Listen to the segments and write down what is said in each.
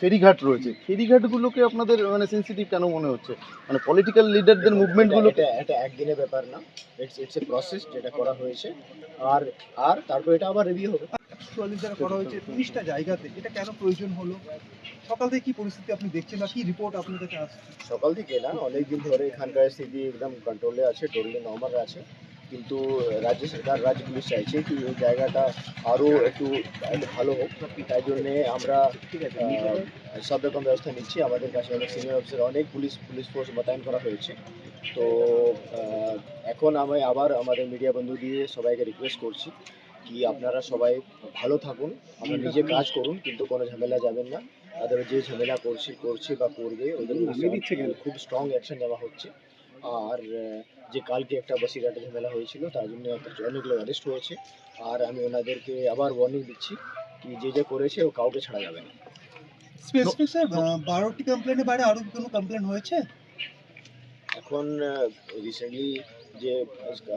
ফেরিঘাট রয়েছে। ফেরিঘাটগুলোকে আপনাদের মানে সেন্সিটিভ কেন মনে হচ্ছে? মানে পলিটিক্যাল লিডারদের মুভমেন্টগুলো এটা এটা একদিনের ব্যাপার না। ইটস ইটস এ প্রসেস যেটা করা হয়েছে। আর আর তারপর এটা আবার রিভিউ হবে। চুয়াল্লিশ জায়গা করা হয়েছে তিরিশটা জায়গাতে। এটা কেন প্রয়োজন হলো? সকাল থেকে কি পরিস্থিতি আপনি দেখছেন বা কি রিপোর্ট আপনার কাছে আসছে? সকাল থেকে না অনেকদিন ধরে এখানকার স্থিতি একদম কন্ট্রোলে আছে টোটালি নর্মাল আছে। কিন্তু রাজ্য সরকার রাজ্য পুলিশ চাইছে কি এই জায়গাটা আরও একটু ভালো হোক। তাই জন্যে আমরা সব রকম ব্যবস্থা নিচ্ছি। আমাদের কাছে অনেক সিনিয়র অফিসার অনেক পুলিশ পুলিশ ফোর্স মোতায়েন করা হয়েছে। তো এখন আমি আবার আমাদের মিডিয়া বন্ধু দিয়ে সবাইকে রিকোয়েস্ট করছি কি আপনারা সবাই ভালো থাকুন আপনারা নিজে কাজ করুন কিন্তু কোনো ঝামেলা যাবেন না। তাদের যে ঝামেলা করছে করছে বা করবে ওদের খুব স্ট্রং অ্যাকশন নেওয়া হচ্ছে। আর যে কালকে একটা বসিরহাটে ঝামেলা হয়েছিল তার জন্য একটা অনেক লোক অ্যারেস্ট হয়েছে। আর আমি ওনাদেরকে আবার ওয়ার্নিং দিচ্ছি কি যে যে করেছে ও কাউকে ছাড়া যাবে না। স্পেসিফিক স্যার বারোটি কমপ্লেনের বাইরে আরও কোনো কমপ্লেন হয়েছে? এখন রিসেন্টলি যে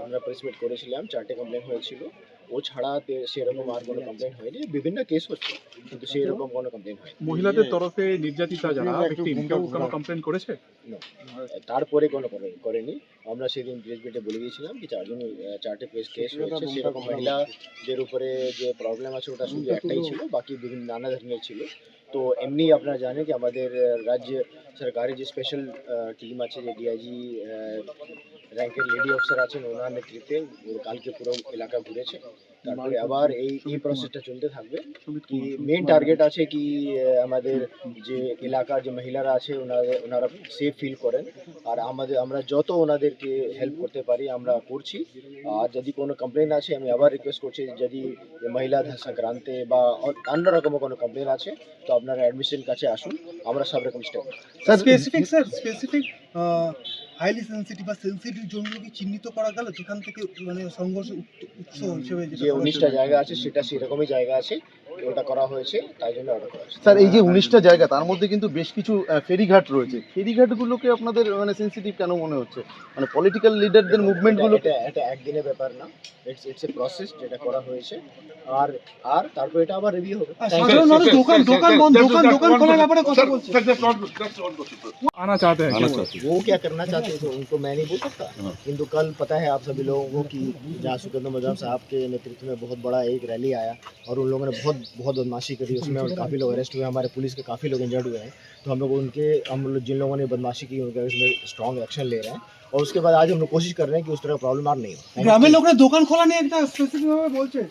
আমরা প্রেস মিট করেছিলাম চারটে কমপ্লেন হয়েছিল। ও ছাড়া সেরকম আর কোনো কমপ্লেন হয়নি। বিভিন্ন কেস হচ্ছে কিন্তু সেরকম কোনো কমপ্লেন হয়নি। মহিলাদের তরফে নির্যাতিতা যারা ভিকটিম কেউ কোনো কমপ্লেন করেছে? তারপরে কোনো করে- করেনি। আমরা সেদিন প্রেসমিটে বলে দিয়েছিলাম কি চারজন চারটে প্রেস কেস হয়েছে সেরকম মহিলাদের উপরে যে প্রবলেম আছে ওটা শুধু একটাই ছিল বাকি বিভিন্ন নানা ধরনের ছিল। তো এমনি আপনারা জানেন কি আমাদের আহ, রাজ্য সরকারি যে স্পেশাল টিম আছে যে ডিআইজি র্যাঙ্কের লেডি অফিসার আছেন ওনার নেতৃত্বে ও কালকে পুরো এলাকা ঘুরেছে তারপরে আবার এই এই প্রসেসটা চলতে থাকবে। কি মেন টার্গেট আছে কি আমাদের যে এলাকার যে মহিলারা আছে ওনাদের ওনারা সেফ ফিল করেন। আর আমাদের আমরা যত ওনাদেরকে হেল্প করতে পারি আমরা করছি। আর যদি কোনো কমপ্লেন আছে আমি আবার রিকোয়েস্ট করছি যদি মহিলা সংক্রান্তে বা অন্য রকম কোনো কমপ্লেন আছে তো আপনারা অ্যাডমিশন কাছে আসুন। আমরা সব রকম step sir specific sir specific highly sensitive বা সেন্সিটিভ জোনগুলো কি চিহ্নিত করা গেল যেখান থেকে মানে সংঘর্ষ উৎ- উৎস হিসেবে যেটা যে করা উনিশটা হয়েছে? জায়গা আছে সেটা সেরকমই জায়গা আছে ওটা করা হয়েছে তাই জন্য ওটা করা হয়েছে স্যার এই যে উনিশটা জায়গা তার মধ্যে কিন্তু বেশ কিছু আহ, ফেরিঘাট রয়েছে ফেরিঘাটগুলোকে আপনাদের মানে সেন্সিটিভ কেন মনে হচ্ছে মানে পলিটিক্যাল লিডারদের মুভমেন্টগুলো এটা এটা একদিনের ব্যাপার না ইটস ইটস এ প্রসেস যেটা করা হয়েছে আর আর তারপর এটা আবার রিভিউ হবে আর সাধারণ মানুষ দোকান দোকান বন্ধ দোকান দোকান খোলার ব্যাপারে কথা বলছে आना चाहते हैं क्या वो? वो क्या करना चाहते थे तो उनको मैं नहीं बोल सकता। हाँ। किंतु कल पता है आप सभी लोगों को कि जहाँ सुकेंद्र मजाब साहब के नेतृत्व में बहुत बड़ा एक रैली आया और उन लोगों ने बहुत बहुत बदमाशी करी उसमें और काफ़ी लोग अरेस्ट हुए हमारे पुलिस के काफ़ी लोग इंजर्ड हुए हैं। तो हम लोग उनके हम लोग जिन लोगों ने बदमाशी की उनके उसमें स्ट्रॉन्ग एक्शन ले रहे हैं। और उसके बाद आज हम लोग कोशिश कर रहे हैं कि उस तरह प्रॉब्लम आप नहीं हो। ग्रामीण लोग ने दुकान खोला नहीं बोलते